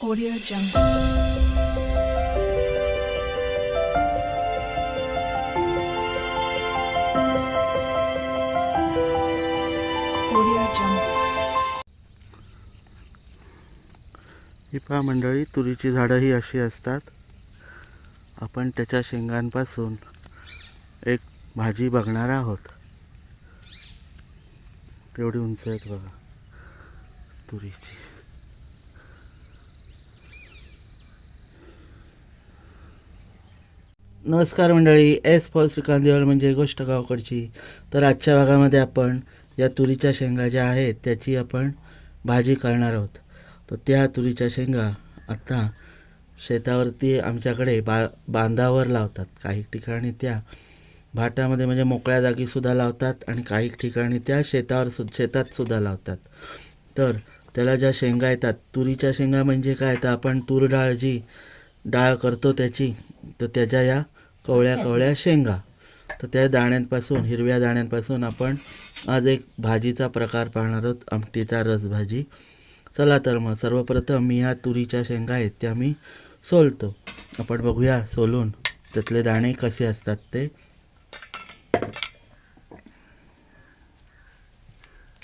Audio Jungle. Audio Jungle. ही पहा मंडळी तुरीची झाडं ही अशी असतात आपण त्याच्या शेंगांपासून एक भाजी बघणार आहोत तेवढी उंच आहेत बघा तुरीची नमस्कार मंडळी एस फॉल श्रीकांत देवळ म्हणजे गोष्ट गावकडची. तर आजच्या भागामध्ये आपण या तुरीच्या शेंगा ज्या आहेत त्याची आपण भाजी करणार आहोत. तर त्या तुरीच्या शेंगा आत्ता शेतावरती आमच्याकडे बा बांधावर लावतात. काही ठिकाणी त्या भाटामध्ये म्हणजे मोकळ्या जागीसुद्धा लावतात आणि काही ठिकाणी त्या शेतावर सु शेतातसुद्धा लावतात. तर त्याला ज्या शेंगा येतात तुरीच्या शेंगा म्हणजे काय? तर आपण तूर डाळ जी डाळ करतो त्याची तर त्याच्या या कवळ्या कवळ्या शेंगा. तर त्या दाण्यांपासून हिरव्या दाण्यांपासून आपण आज एक भाजीचा प्रकार पाहणार आहोत आमटीचा रस भाजी चला तर मग सर्वप्रथम मी ह्या तुरीच्या शेंगा आहेत त्या मी सोलतो. आपण बघूया सोलून त्यातले दाणे कसे असतात ते.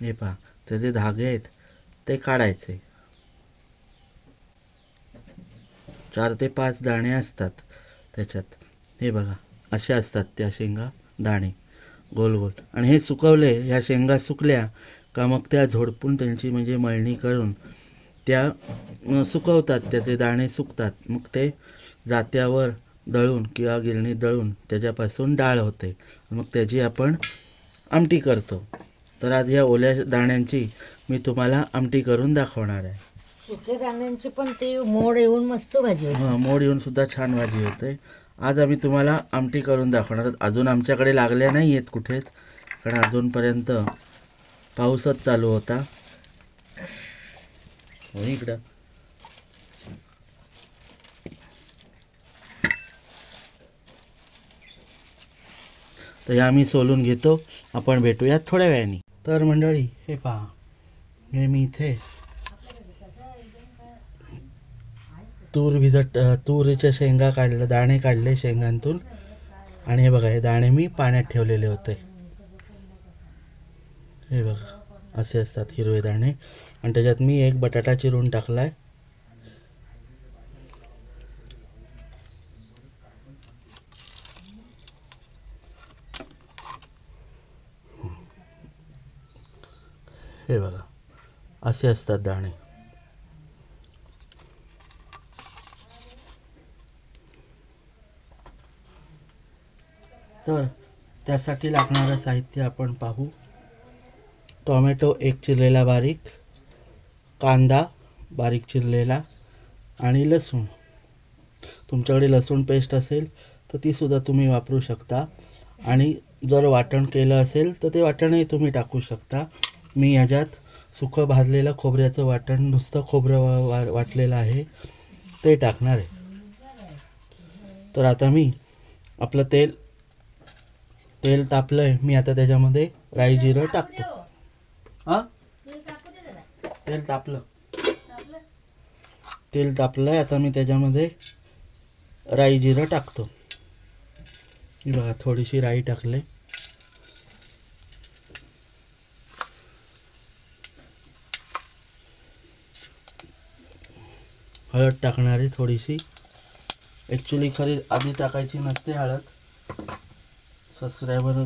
हे पहा त्याचे धागे आहेत ते काढायचे. चार ते पाच दाणे असतात त्याच्यात. हे बघा असे असतात त्या शेंगा दाणे गोल गोल. आणि हे सुकवले ह्या शेंगा सुकल्या का मग त्या झोडपून त्यांची म्हणजे मळणी करून त्या सुकवतात त्याचे दाणे सुकतात. मग ते जात्यावर दळून किंवा गिरणीत दळून त्याच्यापासून डाळ होते. मग त्याची आपण आमटी करतो. तर आज ह्या ओल्या दाण्यांची मी तुम्हाला आमटी करून दाखवणार आहे. सुके दाण्यांची पण ते मोड येऊन मस्त भाजी हां मोड येऊन सुद्धा छान भाजी होते. आज आम्ही तुम्हाला आमटी करून दाखवणार अजून आमच्याकडे लागल्या नाही आहेत कुठेच कारण अजूनपर्यंत पाऊसच चालू होता. हो इकडं. तर हे आम्ही सोलून घेतो. आपण भेटूयात थोड्या वेळाने. तर मंडळी हे पहा. हे मी इथे तूर भिजत तूरच्या तुरीच्या शेंगा काढलं दाणे काढले शेंगांतून. आणि हे बघा हे दाणे मी पाण्यात ठेवलेले होते. हे बघा असे असतात हिरवे दाणे. आणि त्याच्यात मी एक बटाटा चिरून टाकलाय. हे बघा असे असतात दाणे. तर त्यासाठी लागणारं साहित्य आपण पाहू. टोमॅटो एक चिरलेला बारीक कांदा बारीक चिरलेला आणि लसूण. तुमच्याकडे लसूण पेस्ट असेल तर तीसुद्धा तुम्ही वापरू शकता. आणि जर वाटण केलं असेल तर ते वाटणही तुम्ही टाकू शकता. मी याच्यात सुकं भाजलेलं खोबऱ्याचं वाटण नुसतं खोबरं वा वा- वाटलेलं आहे ते टाकणार आहे. तर आता मी आपलं तेल तेल तापलंय मी आता त्याच्यामध्ये राई जिरं टाकतो. हा. तेल तापलं. तेल तापलंय आता मी त्याच्यामध्ये राई जिरं टाकतो. बघा थोडीशी राई टाकले. हळद टाकणार थोडीशी. ॲक्च्युली खरी आधी टाकायची नसते हळद. सबस्क्रायबर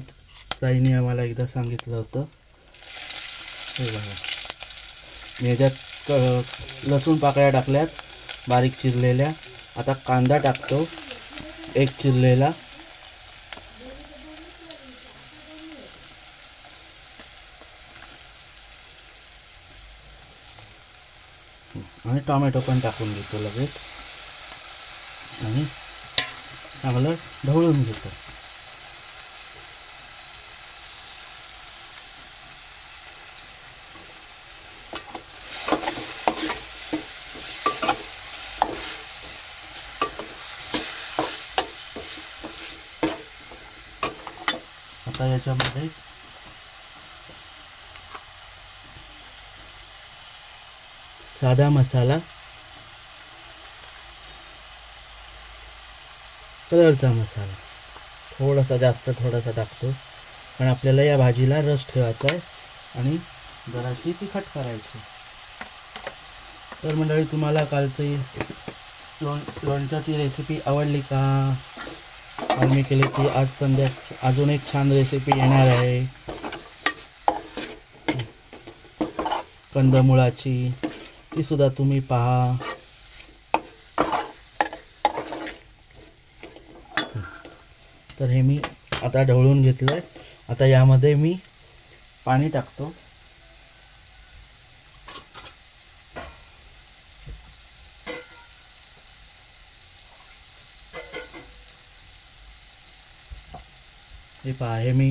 ताईने आम्हाला एकदा सांगितलं होतं. हे बघा. मी ह्याच्यात लसूण पाकळ्या टाकल्यात बारीक चिरलेल्या. आता कांदा टाकतो एक चिरलेला. आणि टोमॅटो पण टाकून घेतो लगेच. आणि चांगलं ढवळून घेतो. त्याच्यामध्ये. साधा मसाला. कलरचा मसाला. थोडासा जास्त थोडासा टाकतो. पण आपल्याला या भाजीला रस ठेवायचा आहे आणि जराशी तिखट करायची. तर मंडळी तुम्हाला कालची लोण लोणच्याची रेसिपी आवडली का? आम्ही केली ती आज संध्या अजून एक छान रेसिपी येणार आहे. कंदमुळाची. ती सुद्धा तुम्ही पहा. तर हे मी आता ढवळून घेतलं आहे आता यामध्ये मी पाणी टाकतो. हे पहा हे मी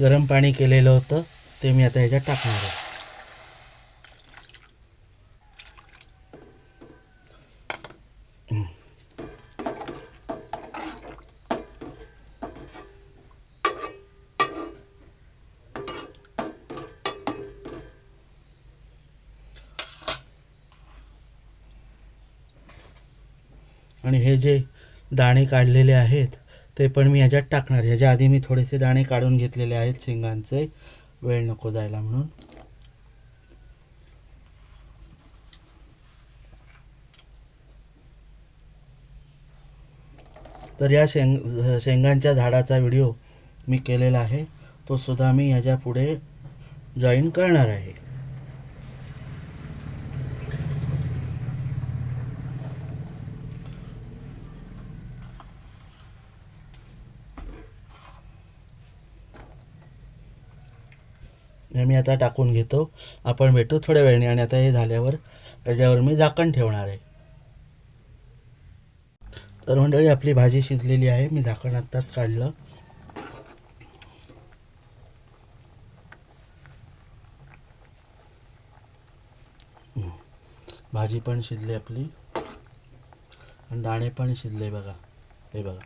गरम पाणी केलेलं होतं ते मी आता ह्याच्यात टाकणार आहे. आणि हे जे दाणे काढलेले आहेत ते पण मी ह्याच्यात टाकणार. ह्याच्या आधी मी थोडेसे दाणे काढून घेतलेले आहेत शेंगांचे. वेळ नको जायला म्हणून. तर या शेंग शेंगांच्या झाडाचा व्हिडिओ मी केलेला आहे. तो सुद्धा मी ह्याच्या पुढे जॉईन करणार आहे. मी आता टाकून घेतो. आपण भेटू थोड्या वेळाने आणि आता हे झाल्यावर त्याच्यावर मी झाकण ठेवणार आहे. तर मंडळी आपली भाजी शिजलेली आहे. मी झाकण आत्ताच काढलं. भाजी पण शिजली आपली. आणि दाणे पण शिजले बघा. हे बघा.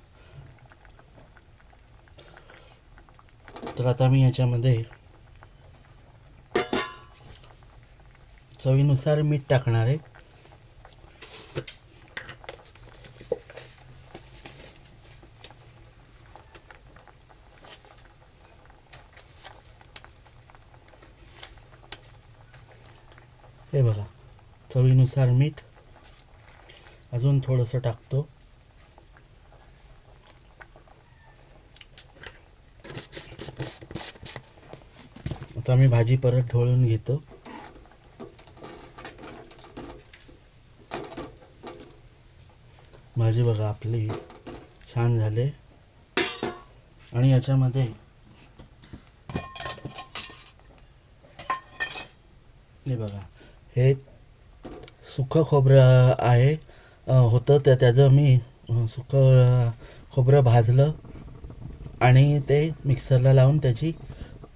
तर आता मी याच्यामध्ये चवीनुसार मीठ टाकणार आहे. हे बघा चवीनुसार मीठ. अजून थोडंसं टाकतो. आता मी भाजी परत ढवळून घेतो. भाजी बघा आपली छान झाले. आणि याच्यामध्ये हे बघा हे सुखं खोबरं आहे. होतं त्या त्याचं मी सुखं खोबरं भाजलं आणि ते मिक्सरला लावून त्याची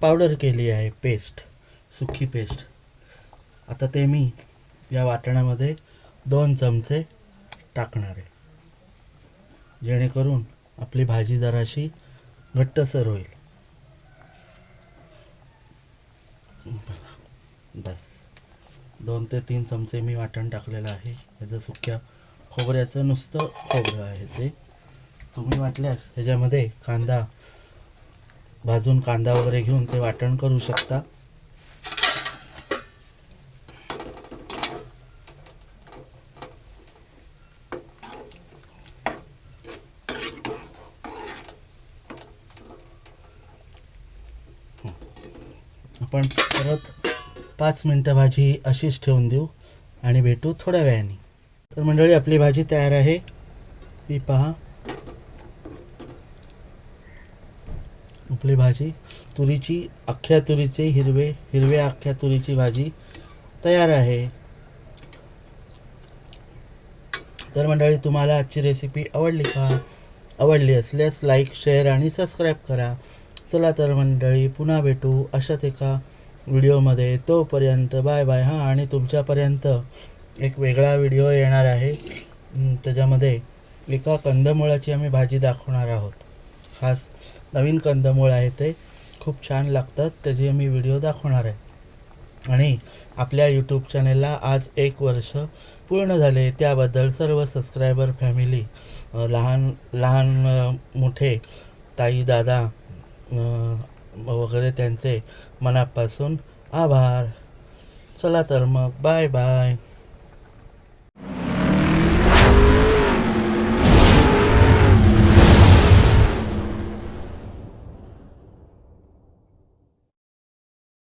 पावडर केली आहे पेस्ट सुखी पेस्ट. आता ते मी या वाटणामध्ये दोन चमचे टाकणार आहे. जेणेकरून आपली भाजी जराशी घट्टसर होईल. बस. दोन ते तीन चमचे मी वाटण टाकलेलं आहे. ह्याचं सुक्या खोबऱ्याचं नुसतं खोबरं आहे ते. तुम्ही वाटल्यास ह्याच्यामध्ये कांदा भाजून कांदा वगैरे घेऊन ते वाटण करू शकता. आपण परत पाच मिनटं भाजी अशीच ठेवून देऊ आणि भेटू थोड्या वेळाने. तर मंडळी आपली भाजी तयार आहे. ही पहा. आपली भाजी तुरीची अख्ख्या तुरीचे हिरवे हिरव्या अख्ख्या तुरीची भाजी तयार आहे. तर मंडळी तुम्हाला आजची रेसिपी आवडली का? आवडली असल्यास लाईक शेअर आणि सबस्क्राईब करा. चला तर मंडळी पुन्हा भेटू अशाच एका व्हिडिओमध्ये. तोपर्यंत बाय बाय. हां आणि तुमच्यापर्यंत एक वेगळा व्हिडिओ येणार आहे. त्याच्यामध्ये एका कंदमुळाची आम्ही भाजी दाखवणार आहोत. खास नवीन कंदमुळ आहे ते. खूप छान लागतात. त्याची आम्ही व्हिडिओ दाखवणार आहे. आणि आपल्या यूट्यूब चॅनेलला आज एक वर्ष पूर्ण झाले. त्याबद्दल सर्व सबस्क्रायबर फॅमिली लहान लहान मोठे ताई दादा वगैरे त्यांचे मनापासून आभार. चला तर मग बाय बाय